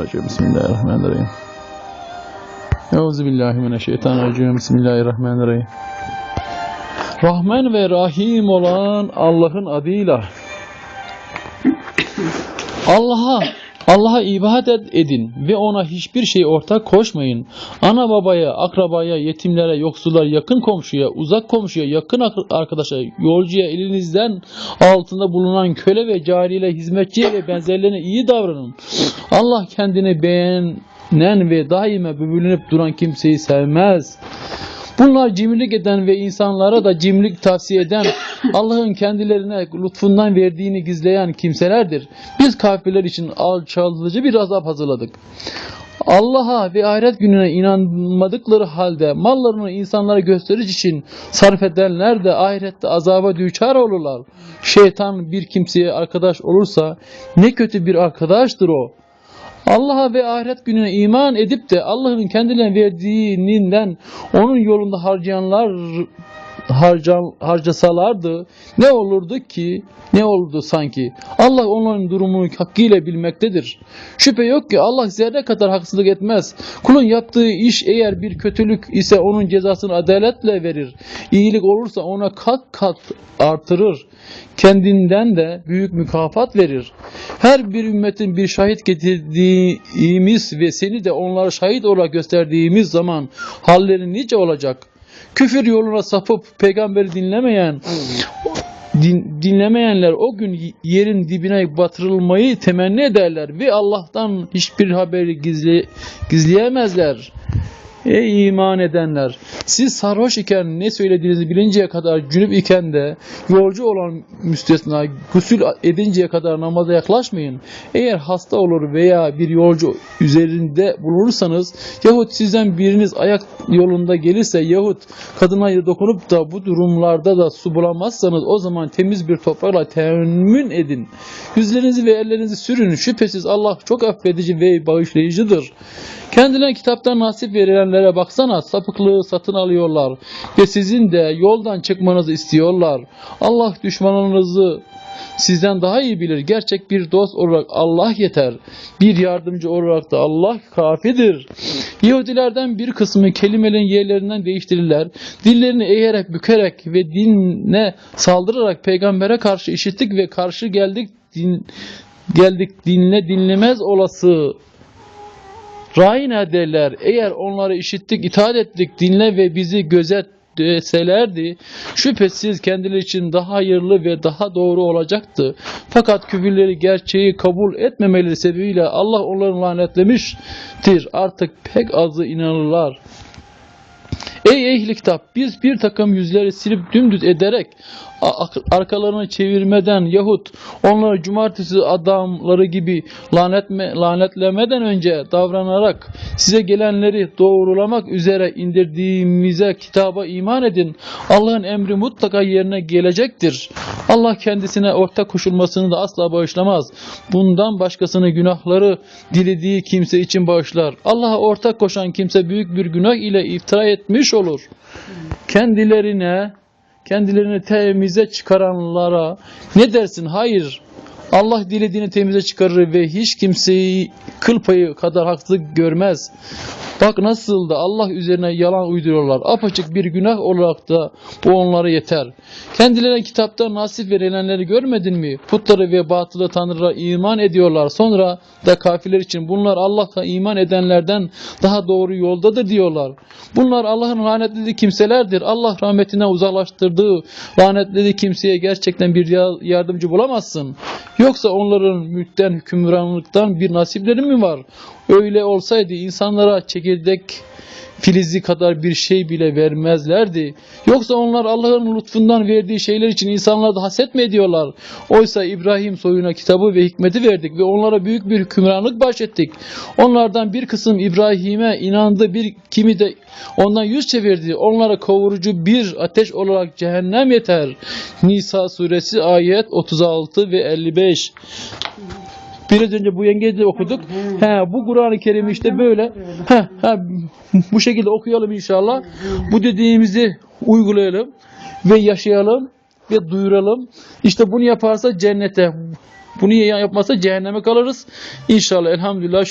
Bismillahirrahmanirrahim. Euzubillahimineşşeytanirracim. Bismillahirrahmanirrahim. Rahman ve Rahim olan Allah'ın adıyla. Allah'a Allah'a ibadet edin ve ona hiçbir şey ortak koşmayın. Ana babaya, akrabaya, yetimlere, yoksullar, yakın komşuya, uzak komşuya, yakın ak- arkadaşa, yolcuya, elinizden altında bulunan köle ve cariyle, hizmetçiye ve benzerlerine iyi davranın. Allah kendini beğenen ve daima böbürlenip duran kimseyi sevmez. Bunlar cimrilik eden ve insanlara da cimrilik tavsiye eden, Allah'ın kendilerine lütfundan verdiğini gizleyen kimselerdir. Biz kafirler için alçalıcı bir azap hazırladık. Allah'a ve ahiret gününe inanmadıkları halde mallarını insanlara gösteriş için sarf edenler de ahirette azaba düçar olurlar. Şeytan bir kimseye arkadaş olursa ne kötü bir arkadaştır o. Allah'a ve ahiret gününe iman edip de Allah'ın kendilerine verdiğinden onun yolunda harcayanlar harcan, harcasalardı ne olurdu ki? Ne olurdu sanki? Allah onların durumunu hakkıyla bilmektedir. Şüphe yok ki Allah zerre kadar haksızlık etmez. Kulun yaptığı iş eğer bir kötülük ise onun cezasını adaletle verir. İyilik olursa ona kat kat artırır. Kendinden de büyük mükafat verir her bir ümmetin bir şahit getirdiğimiz ve seni de onlara şahit olarak gösterdiğimiz zaman halleri nice olacak. Küfür yoluna sapıp peygamberi dinlemeyen din- dinlemeyenler o gün yerin dibine batırılmayı temenni ederler ve Allah'tan hiçbir haberi gizli, gizleyemezler. Ey iman edenler! Siz sarhoş iken ne söylediğinizi bilinceye kadar cünüp iken de yolcu olan müstesna gusül edinceye kadar namaza yaklaşmayın. Eğer hasta olur veya bir yolcu üzerinde bulunursanız yahut sizden biriniz ayak yolunda gelirse yahut kadına dokunup da bu durumlarda da su bulamazsanız o zaman temiz bir toprakla teemmün edin. Yüzlerinizi ve ellerinizi sürün. Şüphesiz Allah çok affedici ve bağışlayıcıdır. Kendilerine kitaptan nasip verilenlere baksana sapıklığı satın alıyorlar ve sizin de yoldan çıkmanızı istiyorlar. Allah düşmanınızı sizden daha iyi bilir. Gerçek bir dost olarak Allah yeter. Bir yardımcı olarak da Allah kafidir. Yahudilerden bir kısmı kelimelerin yerlerinden değiştirirler. Dillerini eğerek, bükerek ve dinle saldırarak peygambere karşı işittik ve karşı geldik din, geldik dinle dinlemez olası Rayna derler. Eğer onları işittik, itaat ettik, dinle ve bizi gözet deselerdi şüphesiz kendileri için daha hayırlı ve daha doğru olacaktı. Fakat küfürleri gerçeği kabul etmemeleri sebebiyle Allah onları lanetlemiştir. Artık pek azı inanırlar. Ey ehli kitap biz bir takım yüzleri silip dümdüz ederek arkalarını çevirmeden yahut onları cumartesi adamları gibi lanetme, lanetlemeden önce davranarak size gelenleri doğrulamak üzere indirdiğimize kitaba iman edin. Allah'ın emri mutlaka yerine gelecektir. Allah kendisine ortak koşulmasını da asla bağışlamaz. Bundan başkasını günahları dilediği kimse için bağışlar. Allah'a ortak koşan kimse büyük bir günah ile iftira etmiş olur. Kendilerine kendilerini temize çıkaranlara ne dersin? Hayır. Allah dilediğini temize çıkarır ve hiç kimseyi kıl payı kadar haksızlık görmez. Bak nasıl da Allah üzerine yalan uyduruyorlar. Apaçık bir günah olarak da bu onlara yeter. Kendilerine kitapta nasip verilenleri görmedin mi? Putları ve batılı tanrılara iman ediyorlar. Sonra da kafirler için bunlar Allah'a iman edenlerden daha doğru yoldadır diyorlar. Bunlar Allah'ın lanetlediği kimselerdir. Allah rahmetine uzaklaştırdığı lanetlediği kimseye gerçekten bir ya- yardımcı bulamazsın. Yoksa onların mülkten, hükümranlıktan bir nasipleri mi var? Öyle olsaydı insanlara çekirdek filizi kadar bir şey bile vermezlerdi. Yoksa onlar Allah'ın lütfundan verdiği şeyler için insanlarda haset mi ediyorlar? Oysa İbrahim soyuna kitabı ve hikmeti verdik ve onlara büyük bir hükümranlık bahşettik. Onlardan bir kısım İbrahim'e inandı, bir kimi de ondan yüz çevirdi. Onlara kavurucu bir ateş olarak cehennem yeter. Nisa suresi ayet 36 ve 55. Biraz önce bu yengeci okuduk. He, bu Kur'an-ı Kerim işte böyle. He, he, bu şekilde okuyalım inşallah. Bu dediğimizi uygulayalım ve yaşayalım ve duyuralım. İşte bunu yaparsa cennete, bunu yapmazsa cehenneme kalırız. İnşallah elhamdülillah